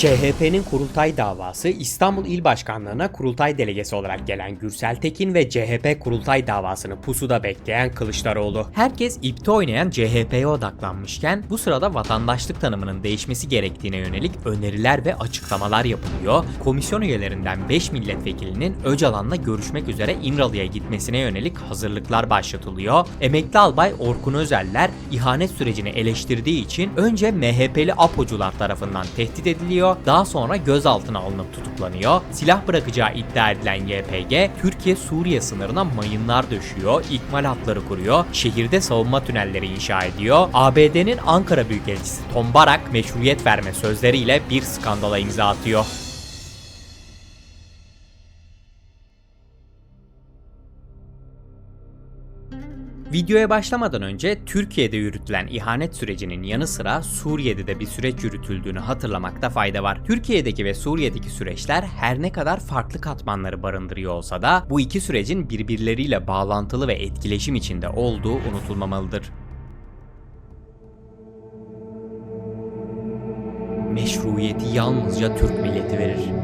CHP'nin kurultay davası İstanbul İl Başkanlığı'na kurultay delegesi olarak gelen Gürsel Tekin ve CHP kurultay davasını pusuda bekleyen Kılıçdaroğlu. Herkes ipte oynayan CHP'ye odaklanmışken bu sırada vatandaşlık tanımının değişmesi gerektiğine yönelik öneriler ve açıklamalar yapılıyor. Komisyon üyelerinden 5 milletvekilinin Öcalan'la görüşmek üzere İmralı'ya gitmesine yönelik hazırlıklar başlatılıyor. Emekli albay Orkun Özeller ihanet sürecini eleştirdiği için önce MHP'li APO'cular tarafından tehdit ediliyor, daha sonra gözaltına alınıp tutuklanıyor. Silah bırakacağı iddia edilen YPG, Türkiye-Suriye sınırına mayınlar döşüyor, ikmal hatları kuruyor, şehirde savunma tünelleri inşa ediyor. ABD'nin Ankara Büyükelçisi Tom Barak meşruiyet verme sözleriyle bir skandala imza atıyor. Videoya başlamadan önce Türkiye'de yürütülen ihanet sürecinin yanı sıra Suriye'de de bir süreç yürütüldüğünü hatırlamakta fayda var. Türkiye'deki ve Suriye'deki süreçler her ne kadar farklı katmanları barındırıyor olsa da bu iki sürecin birbirleriyle bağlantılı ve etkileşim içinde olduğu unutulmamalıdır. Meşruiyeti yalnızca Türk milleti verir.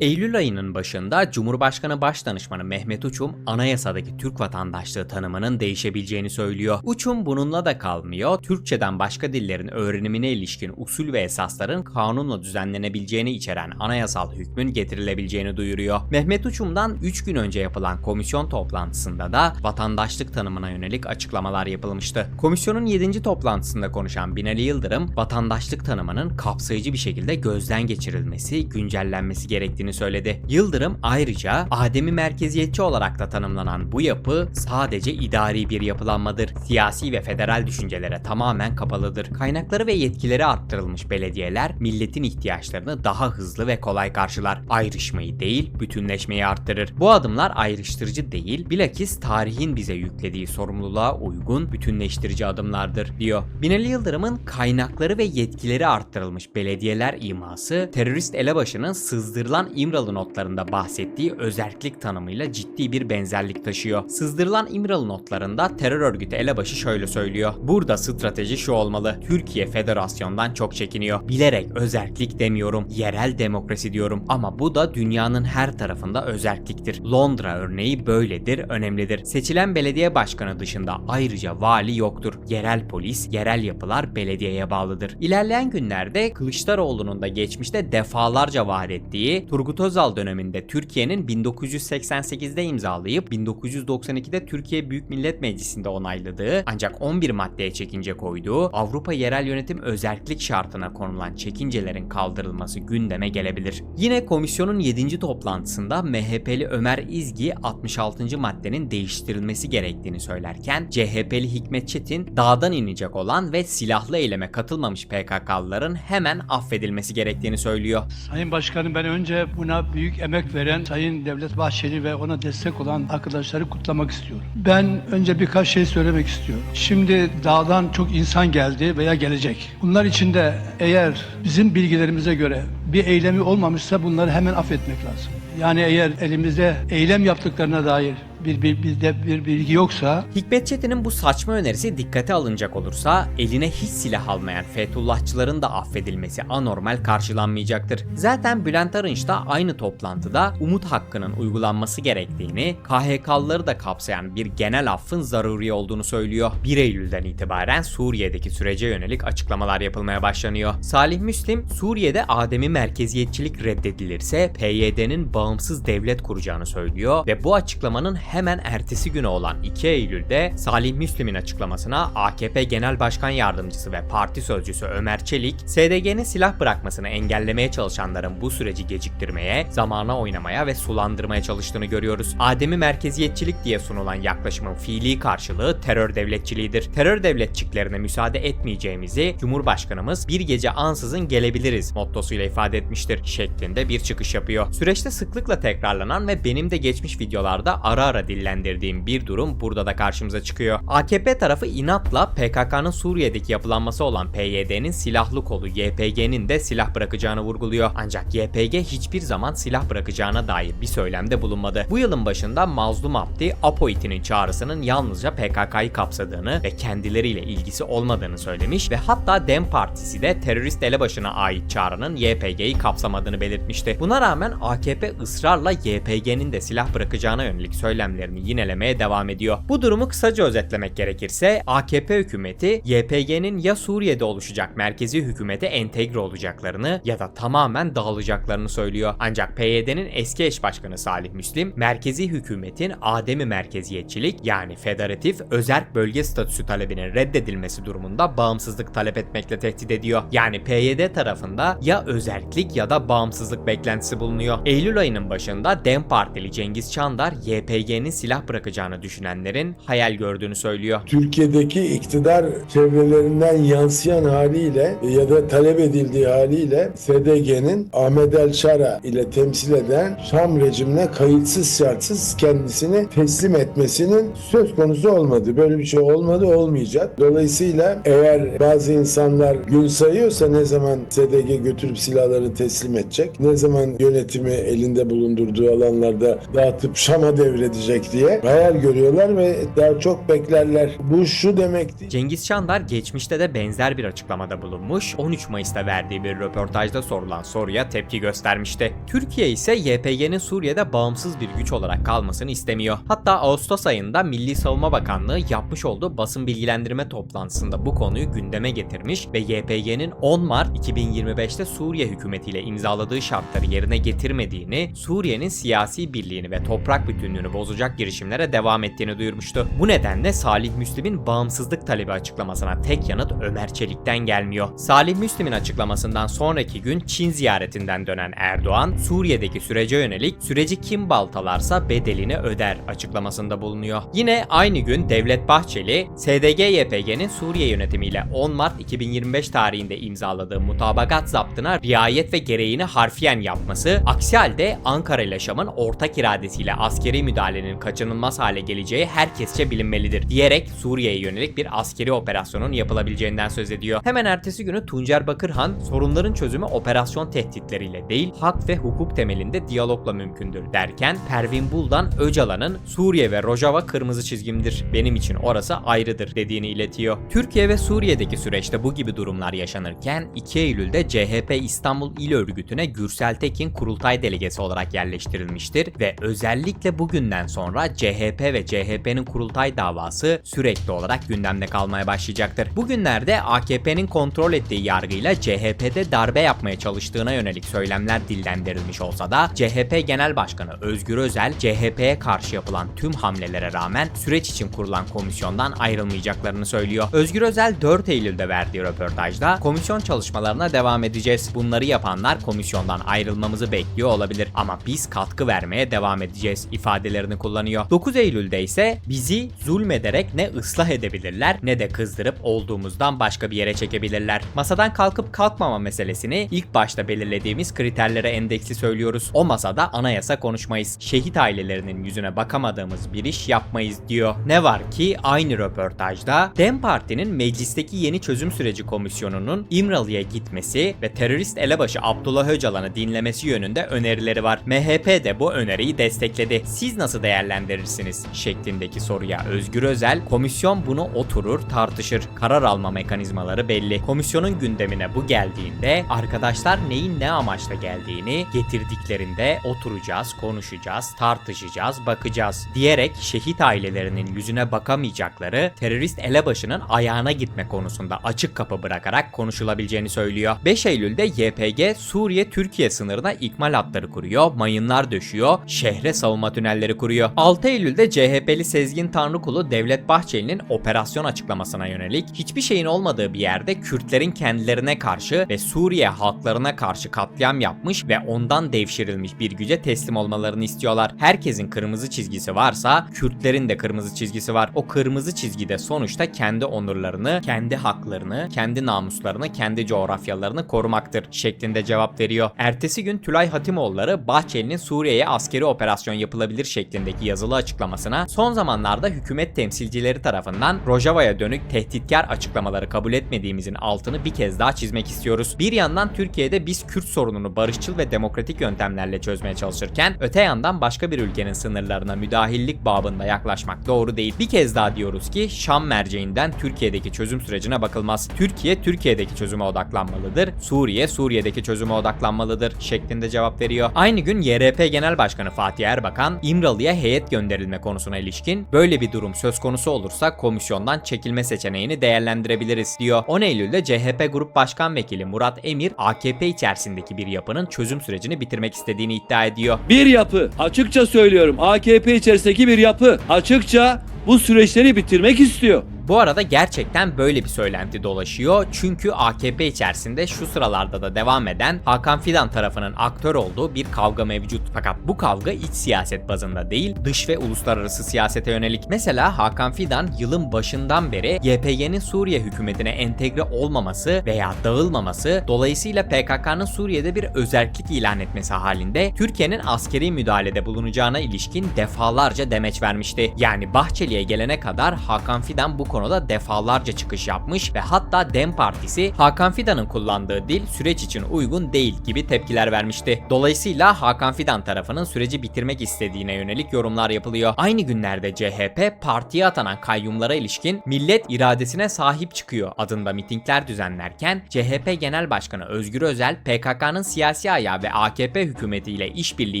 Eylül ayının başında Cumhurbaşkanı Başdanışmanı Mehmet Uçum anayasadaki Türk vatandaşlığı tanımının değişebileceğini söylüyor. Uçum bununla da kalmıyor. Türkçeden başka dillerin öğrenimine ilişkin usul ve esasların kanunla düzenlenebileceğini içeren anayasal hükmün getirilebileceğini duyuruyor. Mehmet Uçum'dan 3 gün önce yapılan komisyon toplantısında da vatandaşlık tanımına yönelik açıklamalar yapılmıştı. Komisyonun 7. toplantısında konuşan Binali Yıldırım, vatandaşlık tanımının kapsayıcı bir şekilde gözden geçirilmesi, güncellenmesi gerektiğini söyledi. Yıldırım ayrıca Ademi merkeziyetçi olarak da tanımlanan bu yapı sadece idari bir yapılanmadır. Siyasi ve federal düşüncelere tamamen kapalıdır. Kaynakları ve yetkileri arttırılmış belediyeler milletin ihtiyaçlarını daha hızlı ve kolay karşılar. Ayrışmayı değil, bütünleşmeyi arttırır. Bu adımlar ayrıştırıcı değil, bilakis tarihin bize yüklediği sorumluluğa uygun bütünleştirici adımlardır diyor. Binali Yıldırım'ın kaynakları ve yetkileri arttırılmış belediyeler iması terörist elebaşının sızdırılan İmralı notlarında bahsettiği özerklik tanımıyla ciddi bir benzerlik taşıyor. Sızdırılan İmralı notlarında terör örgütü elebaşı şöyle söylüyor. Burada strateji şu olmalı. Türkiye federasyondan çok çekiniyor. Bilerek özerklik demiyorum. Yerel demokrasi diyorum. Ama bu da dünyanın her tarafında özerkliktir. Londra örneği böyledir, önemlidir. Seçilen belediye başkanı dışında ayrıca vali yoktur. Yerel polis, yerel yapılar belediyeye bağlıdır. İlerleyen günlerde Kılıçdaroğlu'nun da geçmişte defalarca vaat ettiği Turgut Özal döneminde Türkiye'nin 1988'de imzalayıp 1992'de Türkiye Büyük Millet Meclisi'nde onayladığı ancak 11 maddeye çekince koyduğu Avrupa Yerel Yönetim Özerklik şartına konulan çekincelerin kaldırılması gündeme gelebilir. Yine komisyonun 7. toplantısında MHP'li Ömer İzgi 66. maddenin değiştirilmesi gerektiğini söylerken CHP'li Hikmet Çetin dağdan inecek olan ve silahlı eyleme katılmamış PKK'lıların hemen affedilmesi gerektiğini söylüyor. Sayın Başkanım ben önce buna büyük emek veren Sayın Devlet Bahçeli ve ona destek olan arkadaşları kutlamak istiyorum. Ben önce birkaç şey söylemek istiyorum. Şimdi dağdan çok insan geldi veya gelecek. Bunlar içinde eğer bizim bilgilerimize göre bir eylemi olmamışsa bunları hemen affetmek lazım. Yani eğer elimizde eylem yaptıklarına dair bir, bir, bizde bir bilgi yoksa Hikmet Çetin'in bu saçma önerisi dikkate alınacak olursa eline hiç silah almayan Fethullahçıların da affedilmesi anormal karşılanmayacaktır. Zaten Bülent Arınç da aynı toplantıda umut hakkının uygulanması gerektiğini, KHK'lıları da kapsayan bir genel affın zaruri olduğunu söylüyor. 1 Eylül'den itibaren Suriye'deki sürece yönelik açıklamalar yapılmaya başlanıyor. Salih Müslim, Suriye'de Ademi merkeziyetçilik reddedilirse PYD'nin bağımsız devlet kuracağını söylüyor ve bu açıklamanın hemen ertesi günü olan 2 Eylül'de Salih Müslim'in açıklamasına AKP Genel Başkan Yardımcısı ve parti sözcüsü Ömer Çelik, SDG'nin silah bırakmasını engellemeye çalışanların bu süreci geciktirmeye, zamana oynamaya ve sulandırmaya çalıştığını görüyoruz. Ademi merkeziyetçilik diye sunulan yaklaşımın fiili karşılığı terör devletçiliğidir. Terör devletçiklerine müsaade etmeyeceğimizi Cumhurbaşkanımız bir gece ansızın gelebiliriz mottosuyla ifade etmiştir şeklinde bir çıkış yapıyor. Süreçte sıklıkla tekrarlanan ve benim de geçmiş videolarda ara ara sıra dillendirdiğim bir durum burada da karşımıza çıkıyor. AKP tarafı inatla PKK'nın Suriye'deki yapılanması olan PYD'nin silahlı kolu YPG'nin de silah bırakacağını vurguluyor. Ancak YPG hiçbir zaman silah bırakacağına dair bir söylemde bulunmadı. Bu yılın başında Mazlum Abdi, APOİT'inin çağrısının yalnızca PKK'yı kapsadığını ve kendileriyle ilgisi olmadığını söylemiş ve hatta DEM Partisi de terörist elebaşına ait çağrının YPG'yi kapsamadığını belirtmişti. Buna rağmen AKP ısrarla YPG'nin de silah bırakacağına yönelik söylemlerini yinelemeye devam ediyor. Bu durumu kısaca özetlemek gerekirse AKP hükümeti YPG'nin ya Suriye'de oluşacak merkezi hükümete entegre olacaklarını ya da tamamen dağılacaklarını söylüyor. Ancak PYD'nin eski eş başkanı Salih Müslim, merkezi hükümetin ademi merkeziyetçilik yani federatif özerk bölge statüsü talebinin reddedilmesi durumunda bağımsızlık talep etmekle tehdit ediyor. Yani PYD tarafında ya özerklik ya da bağımsızlık beklentisi bulunuyor. Eylül ayının başında DEM Partili Cengiz Çandar YPG'nin silah bırakacağını düşünenlerin hayal gördüğünü söylüyor. Türkiye'deki iktidar çevrelerinden yansıyan haliyle ya da talep edildiği haliyle SDG'nin Ahmet El Şara ile temsil eden Şam rejimine kayıtsız şartsız kendisini teslim etmesinin söz konusu olmadı. Böyle bir şey olmadı olmayacak. Dolayısıyla eğer bazı insanlar gün sayıyorsa ne zaman SDG götürüp silahları teslim edecek, ne zaman yönetimi elinde bulundurduğu alanlarda dağıtıp Şam'a devredecek diye hayal görüyorlar ve daha çok beklerler. Bu şu demek değil. Cengiz Çandar geçmişte de benzer bir açıklamada bulunmuş, 13 Mayıs'ta verdiği bir röportajda sorulan soruya tepki göstermişti. Türkiye ise YPG'nin Suriye'de bağımsız bir güç olarak kalmasını istemiyor. Hatta Ağustos ayında Milli Savunma Bakanlığı yapmış olduğu basın bilgilendirme toplantısında bu konuyu gündeme getirmiş ve YPG'nin 10 Mart 2025'te Suriye hükümetiyle imzaladığı şartları yerine getirmediğini, Suriye'nin siyasi birliğini ve toprak bütünlüğünü bozacak girişimlere devam ettiğini duyurmuştu. Bu nedenle Salih Müslim'in bağımsızlık talebi açıklamasına tek yanıt Ömer Çelik'ten gelmiyor. Salih Müslim'in açıklamasından sonraki gün Çin ziyaretinden dönen Erdoğan, Suriye'deki sürece yönelik süreci kim baltalarsa bedelini öder açıklamasında bulunuyor. Yine aynı gün Devlet Bahçeli, SDG-YPG'nin Suriye yönetimiyle 10 Mart 2025 tarihinde imzaladığı mutabakat zaptına riayet ve gereğini harfiyen yapması, aksi halde Ankara ile Şam'ın ortak iradesiyle askeri müdahalenin kaçınılmaz hale geleceği herkesçe bilinmelidir diyerek Suriye'ye yönelik bir askeri operasyonun yapılabileceğinden söz ediyor. Hemen ertesi günü Tuncer Bakırhan sorunların çözümü operasyon tehditleriyle değil hak ve hukuk temelinde diyalogla mümkündür derken Pervin Buldan Öcalan'ın Suriye ve Rojava kırmızı çizgimdir. Benim için orası ayrıdır dediğini iletiyor. Türkiye ve Suriye'deki süreçte bu gibi durumlar yaşanırken 2 Eylül'de CHP İstanbul İl Örgütü'ne Gürsel Tekin kurultay delegesi olarak yerleştirilmiştir ve özellikle bugünden sonra CHP ve CHP'nin kurultay davası sürekli olarak gündemde kalmaya başlayacaktır. Bugünlerde AKP'nin kontrol ettiği yargıyla CHP'de darbe yapmaya çalıştığına yönelik söylemler dillendirilmiş olsa da CHP Genel Başkanı Özgür Özel CHP'ye karşı yapılan tüm hamlelere rağmen süreç için kurulan komisyondan ayrılmayacaklarını söylüyor. Özgür Özel 4 Eylül'de verdiği röportajda komisyon çalışmalarına devam edeceğiz. Bunları yapanlar komisyondan ayrılmamızı bekliyor olabilir ama biz katkı vermeye devam edeceğiz ifadelerini kullanıyor. 9 Eylül'de ise bizi zulmederek ne ıslah edebilirler ne de kızdırıp olduğumuzdan başka bir yere çekebilirler. Masadan kalkıp kalkmama meselesini ilk başta belirlediğimiz kriterlere endeksli söylüyoruz. O masada anayasa konuşmayız. Şehit ailelerinin yüzüne bakamadığımız bir iş yapmayız diyor. Ne var ki aynı röportajda DEM Parti'nin meclisteki yeni çözüm süreci komisyonunun İmralı'ya gitmesi ve terörist elebaşı Abdullah Öcalan'ı dinlemesi yönünde önerileri var. MHP de bu öneriyi destekledi. Siz nasıl değerlendirirsiniz? şeklindeki soruya Özgür Özel, komisyon bunu oturur tartışır. Karar alma mekanizmaları belli. Komisyonun gündemine bu geldiğinde arkadaşlar neyin ne amaçla geldiğini getirdiklerinde oturacağız, konuşacağız, tartışacağız, bakacağız diyerek şehit ailelerinin yüzüne bakamayacakları terörist elebaşının ayağına gitme konusunda açık kapı bırakarak konuşulabileceğini söylüyor. 5 Eylül'de YPG Suriye-Türkiye sınırına ikmal hatları kuruyor, mayınlar döşüyor, şehre savunma tünelleri kuruyor. 6 Eylül'de CHP'li Sezgin Tanrıkulu Devlet Bahçeli'nin operasyon açıklamasına yönelik hiçbir şeyin olmadığı bir yerde Kürtlerin kendilerine karşı ve Suriye halklarına karşı katliam yapmış ve ondan devşirilmiş bir güce teslim olmalarını istiyorlar. Herkesin kırmızı çizgisi varsa Kürtlerin de kırmızı çizgisi var. O kırmızı çizgide sonuçta kendi onurlarını, kendi haklarını, kendi namuslarını, kendi coğrafyalarını korumaktır şeklinde cevap veriyor. Ertesi gün Tülay Hatimoğulları Bahçeli'nin Suriye'ye askeri operasyon yapılabilir şeklinde dönemindeki yazılı açıklamasına son zamanlarda hükümet temsilcileri tarafından Rojava'ya dönük tehditkar açıklamaları kabul etmediğimizin altını bir kez daha çizmek istiyoruz. Bir yandan Türkiye'de biz Kürt sorununu barışçıl ve demokratik yöntemlerle çözmeye çalışırken öte yandan başka bir ülkenin sınırlarına müdahillik babında yaklaşmak doğru değil. Bir kez daha diyoruz ki Şam merceğinden Türkiye'deki çözüm sürecine bakılmaz. Türkiye Türkiye'deki çözüme odaklanmalıdır. Suriye Suriye'deki çözüme odaklanmalıdır şeklinde cevap veriyor. Aynı gün YRP Genel Başkanı Fatih Erbakan İmralı'ya heyet gönderilme konusuna ilişkin böyle bir durum söz konusu olursa komisyondan çekilme seçeneğini değerlendirebiliriz diyor. 10 Eylül'de CHP Grup Başkan Vekili Murat Emir AKP içerisindeki bir yapının çözüm sürecini bitirmek istediğini iddia ediyor. Bir yapı, açıkça söylüyorum AKP içerisindeki bir yapı açıkça bu süreçleri bitirmek istiyor. Bu arada gerçekten böyle bir söylenti dolaşıyor. Çünkü AKP içerisinde şu sıralarda da devam eden Hakan Fidan tarafının aktör olduğu bir kavga mevcut. Fakat bu kavga iç siyaset bazında değil, dış ve uluslararası siyasete yönelik. Mesela Hakan Fidan yılın başından beri YPG'nin Suriye hükümetine entegre olmaması veya dağılmaması, dolayısıyla PKK'nın Suriye'de bir özellik ilan etmesi halinde Türkiye'nin askeri müdahalede bulunacağına ilişkin defalarca demeç vermişti. Yani Bahçeli'ye gelene kadar Hakan Fidan bu konuda defalarca çıkış yapmış ve hatta DEM Partisi Hakan Fidan'ın kullandığı dil süreç için uygun değil gibi tepkiler vermişti. Dolayısıyla Hakan Fidan tarafının süreci bitirmek istediğine yönelik yorumlar yapılıyor. Aynı günlerde CHP partiye atanan kayyumlara ilişkin millet iradesine sahip çıkıyor adında mitingler düzenlerken CHP Genel Başkanı Özgür Özel PKK'nın siyasi ayağı ve AKP hükümetiyle işbirliği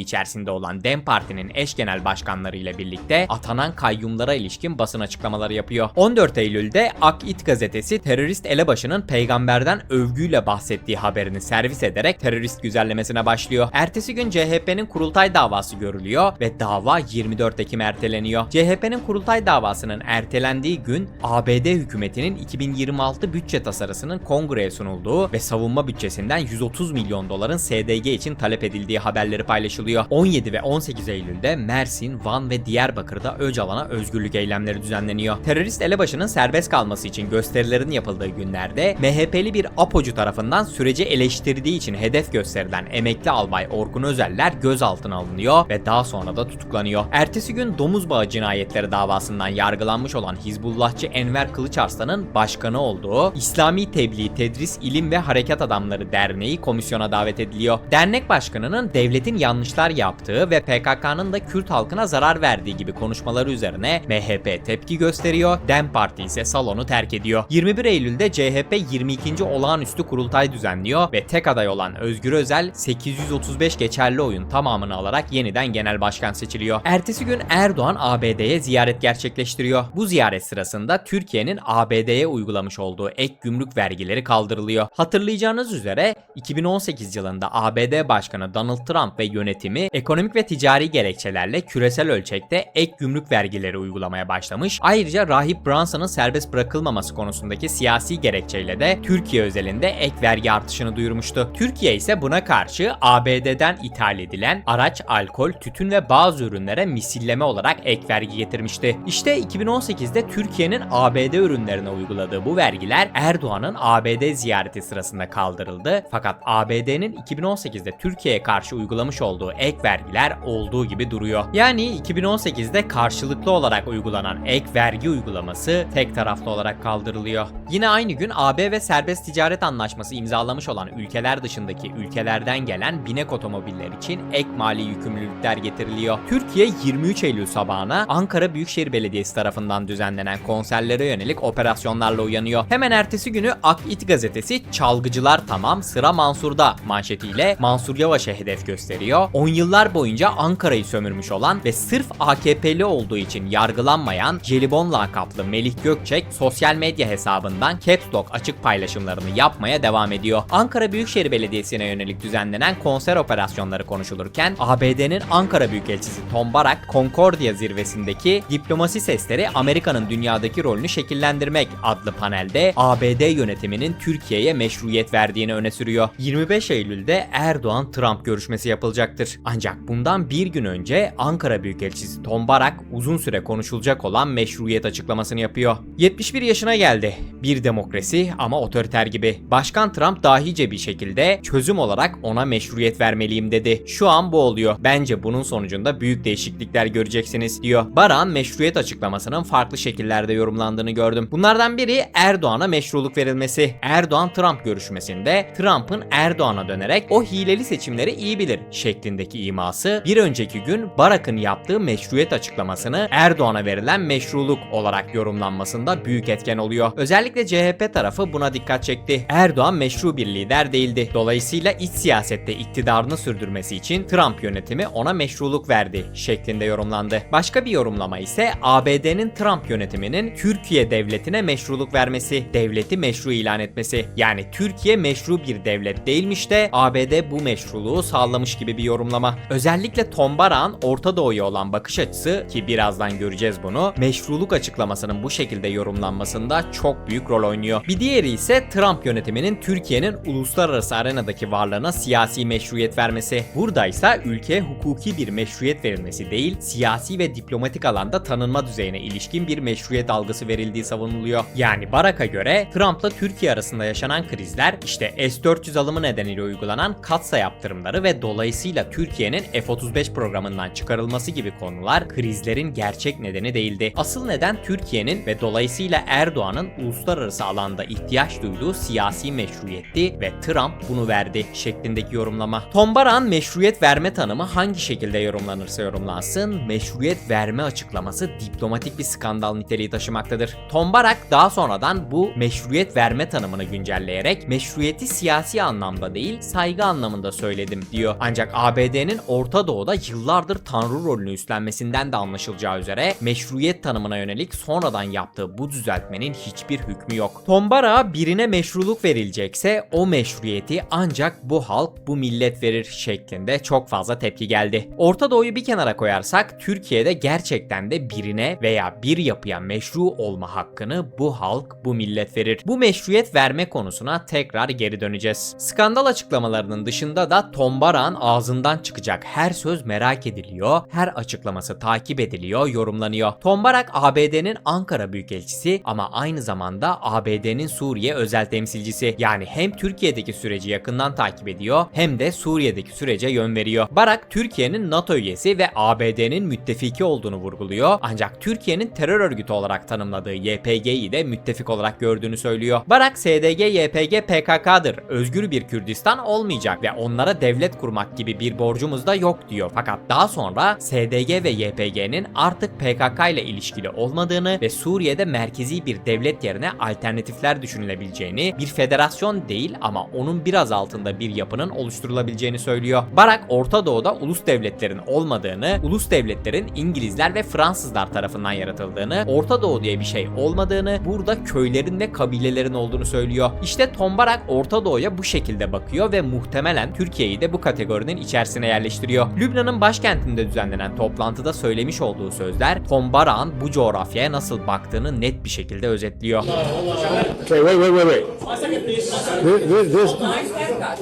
içerisinde olan DEM Parti'nin eş genel başkanları ile birlikte atanan kayyumlara ilişkin basın açıklamaları yapıyor. 14 Eylül'de Ak İt gazetesi terörist elebaşının peygamberden övgüyle bahsettiği haberini servis ederek terörist güzellemesine başlıyor. Ertesi gün CHP'nin kurultay davası görülüyor ve dava 24 Ekim erteleniyor. CHP'nin kurultay davasının ertelendiği gün ABD hükümetinin 2026 bütçe tasarısının kongreye sunulduğu ve savunma bütçesinden 130 milyon doların SDG için talep edildiği haberleri paylaşılıyor. 17 ve 18 Eylül'de Mersin, Van ve Diyarbakır'da Öcalan'a özgürlük eylemleri düzenleniyor. Terörist elebaşının serbest kalması için gösterilerin yapıldığı günlerde MHP'li bir APO'cu tarafından süreci eleştirdiği için hedef gösterilen emekli albay Orkun Özeller gözaltına alınıyor ve daha sonra da tutuklanıyor. Ertesi gün domuz bağı cinayetleri davasından yargılanmış olan Hizbullahçı Enver Kılıçarslan'ın başkanı olduğu İslami Tebliğ, Tedris, İlim ve Harekat Adamları Derneği komisyona davet ediliyor. Dernek başkanının devletin yanlışlar yaptığı ve PKK'nın da Kürt halkına zarar verdiği gibi konuşmaları üzerine MHP tepki gösteriyor, DEM Parti ise salonu terk ediyor. 21 Eylül'de CHP 22. olağanüstü kurultay düzenliyor ve tek aday olan Özgür Özel 835 geçerli oyun tamamını alarak yeniden genel başkan seçiliyor. Ertesi gün Erdoğan ABD'ye ziyaret gerçekleştiriyor. Bu ziyaret sırasında Türkiye'nin ABD'ye uygulamış olduğu ek gümrük vergileri kaldırılıyor. Hatırlayacağınız üzere 2018 yılında ABD Başkanı Donald Trump ve yönetimi ekonomik ve ticari gerekçelerle küresel ölçekte ek gümrük vergileri uygulamaya başlamış. Ayrıca Rahip Brunson'ın serbest bırakılmaması konusundaki siyasi gerekçeyle de Türkiye özelinde ek vergi artışını duyurmuştu. Türkiye ise buna karşı ABD'den ithal edilen araç, alkol, tütün ve bazı ürünlere misilleme olarak ek vergi getirmişti. İşte 2018'de Türkiye'nin ABD ürünlerine uyguladığı bu vergiler Erdoğan'ın ABD ziyareti sırasında kaldırıldı. Fakat ABD'nin 2018'de Türkiye'ye karşı uygulamış olduğu ek vergiler olduğu gibi duruyor. Yani 2018'de karşılıklı olarak uygulanan ek vergi uygulaması tek taraflı olarak kaldırılıyor. Yine aynı gün AB ve serbest ticaret anlaşması imzalamış olan ülkeler dışındaki ülkelerden gelen binek otomobiller için ek mali yükümlülükler getiriliyor. Türkiye 23 Eylül sabahına Ankara Büyükşehir Belediyesi tarafından düzenlenen konserlere yönelik operasyonlarla uyanıyor. Hemen ertesi günü Ak İt gazetesi Çalgıcılar tamam sıra Mansur'da manşetiyle Mansur Yavaş'a hedef gösteriyor. 10 yıllar boyunca Ankara'yı sömürmüş olan ve sırf AKP'li olduğu için yargılanmayan Jelibon lakaplı Melih Gökçek sosyal medya hesabından Caps Lock açık paylaşımlarını yapmaya devam ediyor. Ankara Büyükşehir Belediyesi'ne yönelik düzenlenen konser operasyonları konuşulurken ABD'nin Ankara Büyükelçisi Tom Barak Concordia zirvesindeki diplomasi sesleri Amerika'nın dünyadaki rolünü şekillendirmek adlı panelde ABD yönetiminin Türkiye'ye meşruiyet verdiğini öne sürüyor. 25 Eylül'de Erdoğan-Trump görüşmesi yapılacaktır. Ancak bundan bir gün önce Ankara Büyükelçisi Tom Barak uzun süre konuşulacak olan meşruiyet açıklamasını yapıyor. Yapıyor. 71 yaşına geldi. Bir demokrasi ama otoriter gibi. Başkan Trump dahice bir şekilde çözüm olarak ona meşruiyet vermeliyim dedi. Şu an bu oluyor. Bence bunun sonucunda büyük değişiklikler göreceksiniz diyor. Baran meşruiyet açıklamasının farklı şekillerde yorumlandığını gördüm. Bunlardan biri Erdoğan'a meşruluk verilmesi. Erdoğan-Trump görüşmesinde Trump'ın Erdoğan'a dönerek o hileli seçimleri iyi bilir şeklindeki iması bir önceki gün Barak'ın yaptığı meşruiyet açıklamasını Erdoğan'a verilen meşruluk olarak yorumlanmasında büyük etken oluyor. Özellikle CHP tarafı buna dikkat çekti. Erdoğan meşru bir lider değildi. Dolayısıyla iç siyasette iktidarını sürdürmesi için Trump yönetimi ona meşruluk verdi şeklinde yorumlandı. Başka bir yorumlama ise ABD'nin Trump yönetiminin Türkiye devletine meşruluk vermesi, devleti meşru ilan etmesi. Yani Türkiye meşru bir devlet değilmiş de ABD bu meşruluğu sağlamış gibi bir yorumlama. Özellikle Tom Barak'ın Orta Doğu'ya olan bakış açısı ki birazdan göreceğiz bunu, meşruluk açıklamasının bu şekilde yorumlanmasında çok büyük rol oynuyor. Bir diğeri ise Trump yönetiminin Türkiye'nin uluslararası arenadaki varlığına siyasi meşruiyet vermesi. Burada ise ülkeye hukuki bir meşruiyet verilmesi değil, siyasi ve diplomatik alanda tanınma düzeyine ilişkin bir meşruiyet algısı verildiği savunuluyor. Yani Barak'a göre Trump'la Türkiye arasında yaşanan krizler işte S-400 alımı nedeniyle uygulanan katsa yaptırımları ve dolayısıyla Türkiye'nin F-35 programından çıkarılması gibi konular krizlerin gerçek nedeni değildi. Asıl neden Türkiye'nin ve dolayısıyla Erdoğan'ın uluslararası alanda ihtiyaç duyduğu siyasi meşruiyetti ve Trump bunu verdi şeklindeki yorumlama. Tom Barak'ın meşruiyet verme tanımı hangi şekilde yorumlanırsa yorumlansın meşruiyet verme açıklaması diplomatik bir skandal niteliği taşımaktadır. Tom Barak daha sonradan bu meşruiyet verme tanımını güncelleyerek meşruiyeti siyasi anlamda değil saygı anlamında söyledim diyor. Ancak ABD'nin Orta Doğu'da yıllardır tanrı rolünü üstlenmesinden de anlaşılacağı üzere meşruiyet tanımına yönelik sonradan yaptığı bu düzeltmenin hiçbir hükmü yok. Tom Barak'a birine meşruluk verilecekse o meşruiyeti ancak bu halk, bu millet verir şeklinde çok fazla tepki geldi. Orta Doğu'yu bir kenara koyarsak Türkiye'de gerçekten de birine veya bir yapıya meşru olma hakkını bu halk, bu millet verir. Bu meşruiyet verme konusuna tekrar geri döneceğiz. Skandal açıklamalarının dışında da Tom Barak'ın ağzından çıkacak her söz merak ediliyor, her açıklaması takip ediliyor, yorumlanıyor. Tom Barak ABD'nin Ankara Büyükelçisi ama aynı zamanda ABD'nin Suriye özel temsilcisi. Yani hem Türkiye'deki süreci yakından takip ediyor hem de Suriye'deki sürece yön veriyor. Barak Türkiye'nin NATO üyesi ve ABD'nin müttefiki olduğunu vurguluyor. Ancak Türkiye'nin terör örgütü olarak tanımladığı YPG'yi de müttefik olarak gördüğünü söylüyor. Barak SDG, YPG, PKK'dır. Özgür bir Kürdistan olmayacak ve onlara devlet kurmak gibi bir borcumuz da yok diyor. Fakat daha sonra SDG ve YPG'nin artık PKK ile ilişkili olmadığını ve Suriye'de merkezi bir devlet yerine alternatifler düşünülebileceğini, bir federasyon değil ama onun biraz altında bir yapının oluşturulabileceğini söylüyor. Barak Orta Doğu'da ulus devletlerin olmadığını, ulus devletlerin İngilizler ve Fransızlar tarafından yaratıldığını, Orta Doğu diye bir şey olmadığını, burada köylerin ve kabilelerin olduğunu söylüyor. İşte Tom Barak Orta Doğu'ya bu şekilde bakıyor ve muhtemelen Türkiye'yi de bu kategorinin içerisine yerleştiriyor. Lübnan'ın başkentinde düzenlenen toplantıda söylemiş olduğu sözler Tom Barak'ın bu coğrafyaya nasıl baktığını net bir şekilde özetliyor. Okay, wait, wait, wait, wait.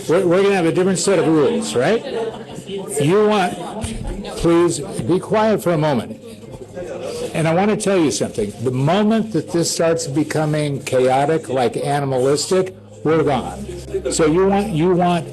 We're, we're gonna have a different set of rules, right? You want, please be quiet for a moment. And I want to tell you something. The moment that this starts becoming chaotic, like animalistic, we're gone. So you want you want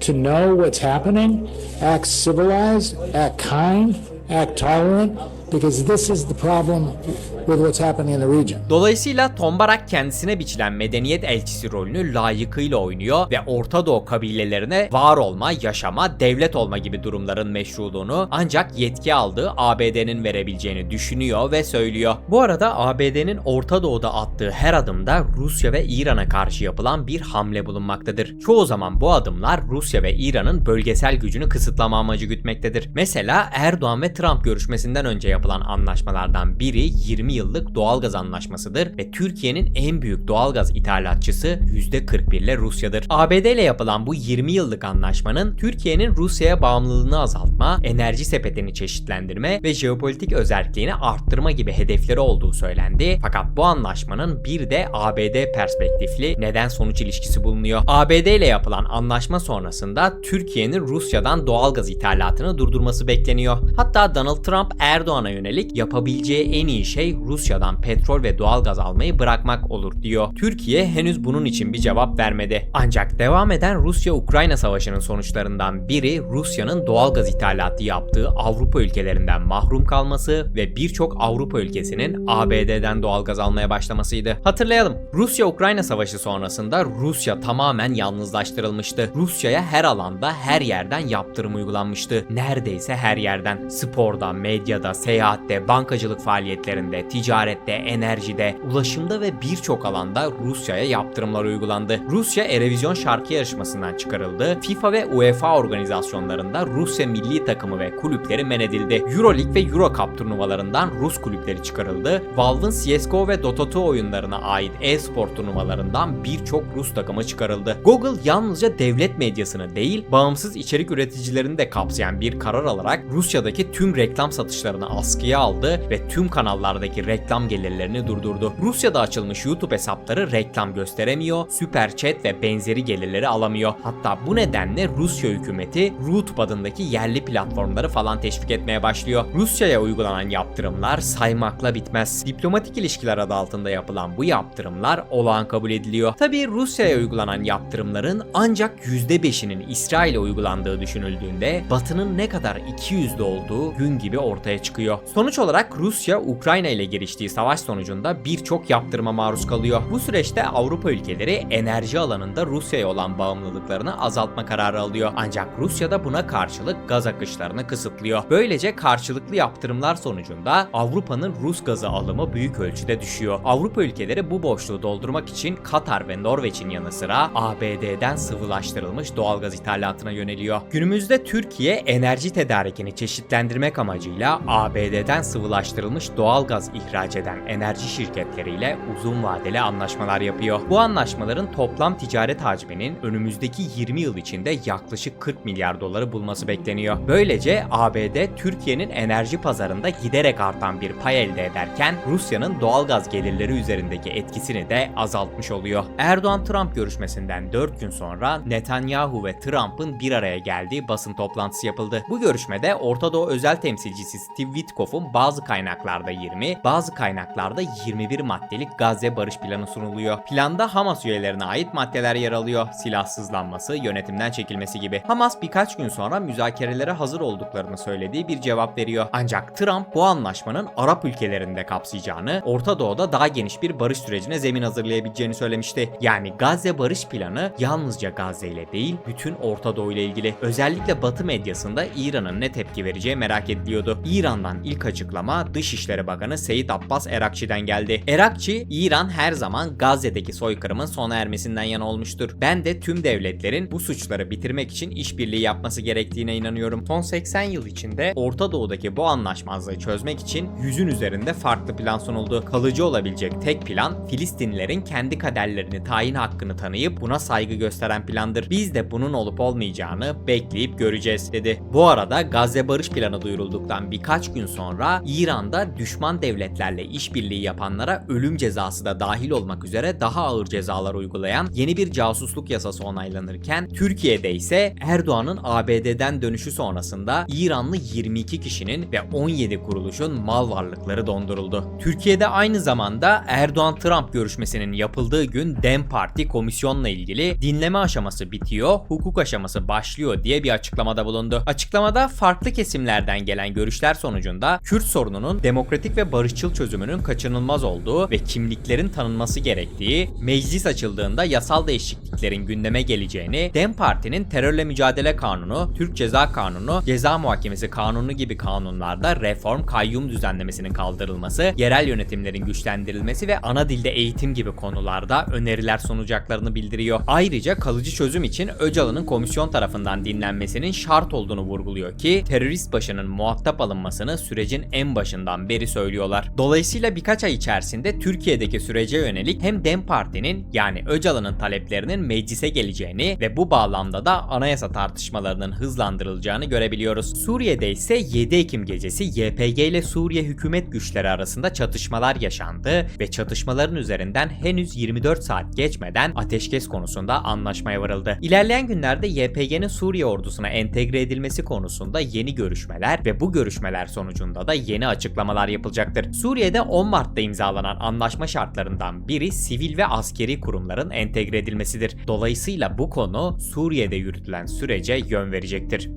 to know what's happening, act civilized, act kind, act tolerant, because this is the problem with what's happening in the region. Dolayısıyla Tom Barak kendisine biçilen medeniyet elçisi rolünü layıkıyla oynuyor ve Orta Doğu kabilelerine var olma, yaşama, devlet olma gibi durumların meşruluğunu ancak yetki aldığı ABD'nin verebileceğini düşünüyor ve söylüyor. Bu arada ABD'nin Orta Doğu'da attığı her adımda Rusya ve İran'a karşı yapılan bir hamle bulunmaktadır. Çoğu zaman bu adımlar Rusya ve İran'ın bölgesel gücünü kısıtlama amacı gütmektedir. Mesela Erdoğan ve Trump görüşmesinden önce yapılan anlaşmalardan biri 20 yıllık doğalgaz anlaşmasıdır ve Türkiye'nin en büyük doğalgaz ithalatçısı %41 ile Rusya'dır. ABD ile yapılan bu 20 yıllık anlaşmanın Türkiye'nin Rusya'ya bağımlılığını azaltma, enerji sepetini çeşitlendirme ve jeopolitik özelliğini arttırma gibi hedefleri olduğu söylendi. Fakat bu anlaşmanın bir de ABD perspektifli neden sonuç ilişkisi bulunuyor. ABD ile yapılan anlaşma sonrasında Türkiye'nin Rusya'dan doğalgaz ithalatını durdurması bekleniyor. Hatta Donald Trump Erdoğan'a yönelik yapabileceği en iyi şey Rusya'dan petrol ve doğalgaz almayı bırakmak olur diyor. Türkiye henüz bunun için bir cevap vermedi. Ancak devam eden Rusya-Ukrayna savaşının sonuçlarından biri Rusya'nın doğalgaz ithalatı yaptığı Avrupa ülkelerinden mahrum kalması ve birçok Avrupa ülkesinin ABD'den doğalgaz almaya başlamasıydı. Hatırlayalım. Rusya-Ukrayna savaşı sonrasında Rusya tamamen yalnızlaştırılmıştı. Rusya'ya her alanda her yerden yaptırım uygulanmıştı. Neredeyse her yerden. Sporda, medyada, seyahatte, bankacılık faaliyetlerinde, ticarette, enerjide, ulaşımda ve birçok alanda Rusya'ya yaptırımlar uygulandı. Rusya Erevizyon şarkı yarışmasından çıkarıldı. FIFA ve UEFA organizasyonlarında Rusya milli takımı ve kulüpleri men edildi. Euroleague ve Eurocup turnuvalarından Rus kulüpleri çıkarıldı. Valve'ın CSGO ve Dota 2 oyunlarına ait e-spor turnuvalarından birçok Rus takımı çıkarıldı. Google yalnızca devlet medyasını değil, bağımsız içerik üreticilerini de kapsayan bir karar alarak Rusya'daki tüm reklam satışlarını askıya aldı ve tüm kanallardaki reklam gelirlerini durdurdu. Rusya'da açılmış YouTube hesapları reklam gösteremiyor, süper chat ve benzeri gelirleri alamıyor. Hatta bu nedenle Rusya hükümeti YouTube adındaki yerli platformları falan teşvik etmeye başlıyor. Rusya'ya uygulanan yaptırımlar saymakla bitmez. Diplomatik ilişkiler adı altında yapılan bu yaptırımlar olağan kabul ediliyor. Tabii Rusya'ya uygulanan yaptırımların ancak %5'inin İsrail'e uygulandığı düşünüldüğünde Batı'nın ne kadar ikiyüzlü olduğu gün gibi ortaya çıkıyor. Sonuç olarak Rusya Ukrayna ile giriştiği savaş sonucunda birçok yaptırıma maruz kalıyor. Bu süreçte Avrupa ülkeleri enerji alanında Rusya'ya olan bağımlılıklarını azaltma kararı alıyor. Ancak Rusya da buna karşılık gaz akışlarını kısıtlıyor. Böylece karşılıklı yaptırımlar sonucunda Avrupa'nın Rus gazı alımı büyük ölçüde düşüyor. Avrupa ülkeleri bu boşluğu doldurmak için Katar ve Norveç'in yanı sıra ABD'den sıvılaştırılmış doğalgaz ithalatına yöneliyor. Günümüzde Türkiye enerji tedarikini çeşitlendirmek amacıyla ABD'den sıvılaştırılmış doğalgaz ihraç eden enerji şirketleriyle uzun vadeli anlaşmalar yapıyor. Bu anlaşmaların toplam ticaret hacminin önümüzdeki 20 yıl içinde yaklaşık 40 milyar doları bulması bekleniyor. Böylece ABD Türkiye'nin enerji pazarında giderek artan bir pay elde ederken Rusya'nın doğalgaz gelirleri üzerindeki etkisini de azaltmış oluyor. Erdoğan-Trump görüşmesinden 4 gün sonra Netanyahu ve Trump'ın bir araya geldiği basın toplantısı yapıldı. Bu görüşmede Orta Doğu özel temsilcisi Steve Witkoff'un bazı kaynaklarda 20, bazı kaynaklarda 21 maddelik Gazze barış planı sunuluyor. Planda Hamas üyelerine ait maddeler yer alıyor. Silahsızlanması, yönetimden çekilmesi gibi. Hamas birkaç gün sonra müzakerelere hazır olduklarını söylediği bir cevap veriyor. Ancak Trump bu anlaşmanın Arap ülkelerinde kapsayacağını, Orta Doğu'da daha geniş bir barış sürecine zemin hazırlayabileceğini söylemişti. Yani Gazze barış planı yalnızca Gazze ile değil, bütün Orta Doğu ile ilgili. Özellikle Batı medyasında İran'ın ne tepki vereceği merak ediliyordu. İran'dan ilk açıklama Dışişleri Bakanı Seyit Abbas Erakçi'den geldi. Erakçi, İran her zaman Gazze'deki soykırımın sona ermesinden yana olmuştur. Ben de tüm devletlerin bu suçları bitirmek için işbirliği yapması gerektiğine inanıyorum. Son 80 yıl içinde Orta Doğu'daki bu anlaşmazlığı çözmek için yüzün üzerinde farklı plan sunuldu. Kalıcı olabilecek tek plan Filistinlilerin kendi kaderlerini tayin hakkını tanıyıp buna saygı gösteren plandır. Biz de bunun olup olmayacağını bekleyip göreceğiz dedi. Bu arada Gazze barış planı duyurulduktan birkaç gün sonra İran'da düşman devletlerle işbirliği yapanlara ölüm cezası da dahil olmak üzere daha ağır cezalar uygulayan yeni bir casusluk yasası onaylanırken Türkiye'de ise Erdoğan'ın ABD'den dönüşü sonrasında İranlı 22 kişinin ve 17 kuruluşun mal varlıkları donduruldu. Türkiye'de aynı zamanda Erdoğan-Trump görüşmesinin yapıldığı gün DEM Parti komisyonla ilgili dinleme aşaması bitiyor, hukuk aşaması başlıyor diye bir açıklamada bulundu. Açıklamada farklı kesimlerden gelen görüşler sonucunda Kürt sorununun demokratik ve barışçıl çözümünün kaçınılmaz olduğu ve kimliklerin tanınması gerektiği, meclis açıldığında yasal değişikliklerin gündeme geleceğini, DEM Parti'nin terörle mücadele kanunu, Türk Ceza Kanunu, Ceza Muhakemesi Kanunu gibi kanunlarda reform, kayyum düzenlemesinin kaldırılması, yerel yönetimlerin güçlendirilmesi ve ana dilde eğitim gibi konularda öneriler sunacaklarını bildiriyor. Ayrıca kalıcı çözüm için Öcalan'ın komisyon tarafından dinlenmesinin şart olduğunu vurguluyor ki terörist başının muhatap alınmasını sürecin en başından beri söylüyorlar. Dolayısıyla birkaç ay içerisinde Türkiye'deki sürece yönelik hem DEM Parti'nin yani Öcalan'ın taleplerinin meclise geleceğini ve bu bağlamda da anayasa tartışmalarının hızlandırılacağını görebiliyoruz. Suriye'de ise 7 Ekim gecesi YPG ile Suriye hükümet güçleri arasında çatışmalar yaşandı ve çatışmaların üzerinden henüz 24 saat geçmeden ateşkes konusunda anlaşmaya varıldı. İlerleyen günlerde YPG'nin Suriye ordusuna entegre edilmesi konusunda yeni görüşmeler ve bu görüşmeler sonucunda da yeni açıklamalar yapılacaktır. Suriye'de 10 Mart'ta imzalanan anlaşma şartlarından biri sivil ve askeri kurumların entegre edilmesidir. Dolayısıyla bu konu Suriye'de yürütülen sürece yön verecektir.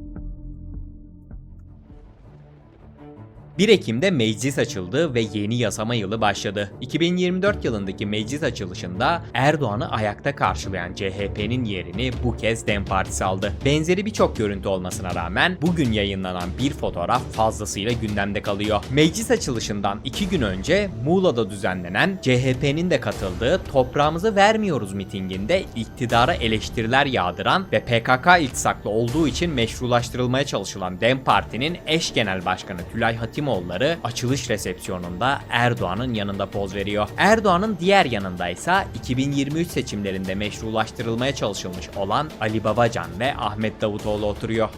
1 Ekim'de meclis açıldı ve yeni yasama yılı başladı. 2024 yılındaki meclis açılışında Erdoğan'ı ayakta karşılayan CHP'nin yerini bu kez DEM Partisi aldı. Benzeri birçok görüntü olmasına rağmen bugün yayınlanan bir fotoğraf fazlasıyla gündemde kalıyor. Meclis açılışından 2 gün önce Muğla'da düzenlenen CHP'nin de katıldığı Toprağımızı Vermiyoruz mitinginde iktidara eleştiriler yağdıran ve PKK iltisaklı olduğu için meşrulaştırılmaya çalışılan DEM Parti'nin eş genel başkanı Tülay Hatimoğulları açılış resepsiyonunda Erdoğan'ın yanında poz veriyor. Erdoğan'ın diğer yanında ise 2023 seçimlerinde meşrulaştırılmaya çalışılmış olan Ali Babacan ve Ahmet Davutoğlu oturuyor.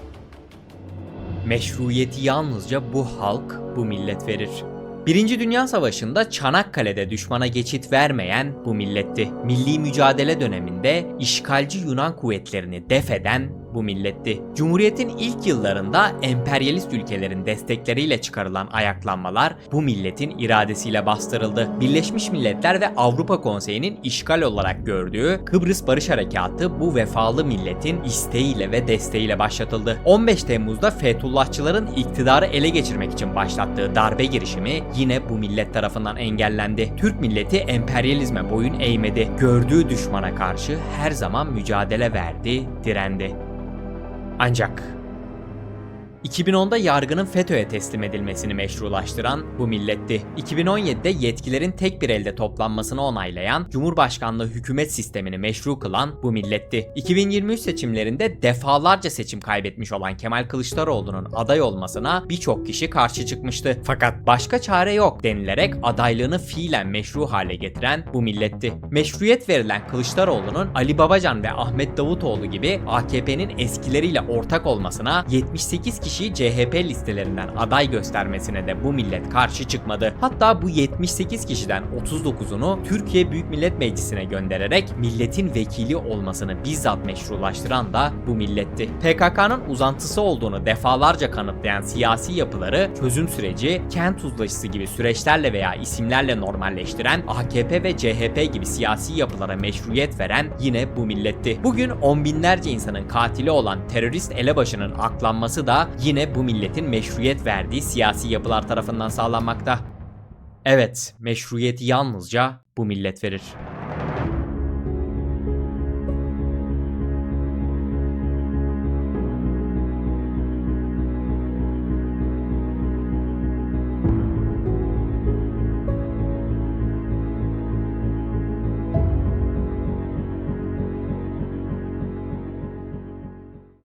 Meşruiyeti yalnızca bu halk, bu millet verir. Birinci Dünya Savaşı'nda Çanakkale'de düşmana geçit vermeyen bu milletti. Milli mücadele döneminde işgalci Yunan kuvvetlerini def eden bu milletti. Cumhuriyetin ilk yıllarında emperyalist ülkelerin destekleriyle çıkarılan ayaklanmalar bu milletin iradesiyle bastırıldı. Birleşmiş Milletler ve Avrupa Konseyi'nin işgal olarak gördüğü Kıbrıs Barış Harekatı bu vefalı milletin isteğiyle ve desteğiyle başlatıldı. 15 Temmuz'da Fethullahçıların iktidarı ele geçirmek için başlattığı darbe girişimi yine bu millet tarafından engellendi. Türk milleti emperyalizme boyun eğmedi. Gördüğü düşmana karşı her zaman mücadele verdi, direndi. Ancak 2010'da yargının FETÖ'ye teslim edilmesini meşrulaştıran bu milletti. 2017'de yetkilerin tek bir elde toplanmasını onaylayan Cumhurbaşkanlığı hükümet sistemini meşru kılan bu milletti. 2023 seçimlerinde defalarca seçim kaybetmiş olan Kemal Kılıçdaroğlu'nun aday olmasına birçok kişi karşı çıkmıştı. Fakat başka çare yok denilerek adaylığını fiilen meşru hale getiren bu milletti. Meşruiyet verilen Kılıçdaroğlu'nun Ali Babacan ve Ahmet Davutoğlu gibi AKP'nin eskileriyle ortak olmasına 78 kişiyi CHP listelerinden aday göstermesine de bu millet karşı çıkmadı. Hatta bu 78 kişiden 39'unu Türkiye Büyük Millet Meclisi'ne göndererek milletin vekili olmasını bizzat meşrulaştıran da bu milletti. PKK'nın uzantısı olduğunu defalarca kanıtlayan siyasi yapıları çözüm süreci, kent uzlaşısı gibi süreçlerle veya isimlerle normalleştiren AKP ve CHP gibi siyasi yapılara meşruiyet veren yine bu milletti. Bugün on binlerce insanın katili olan terörist elebaşının aklanması da yine bu milletin meşruiyet verdiği siyasi yapılar tarafından sağlanmakta. Evet, meşruiyeti yalnızca bu millet verir.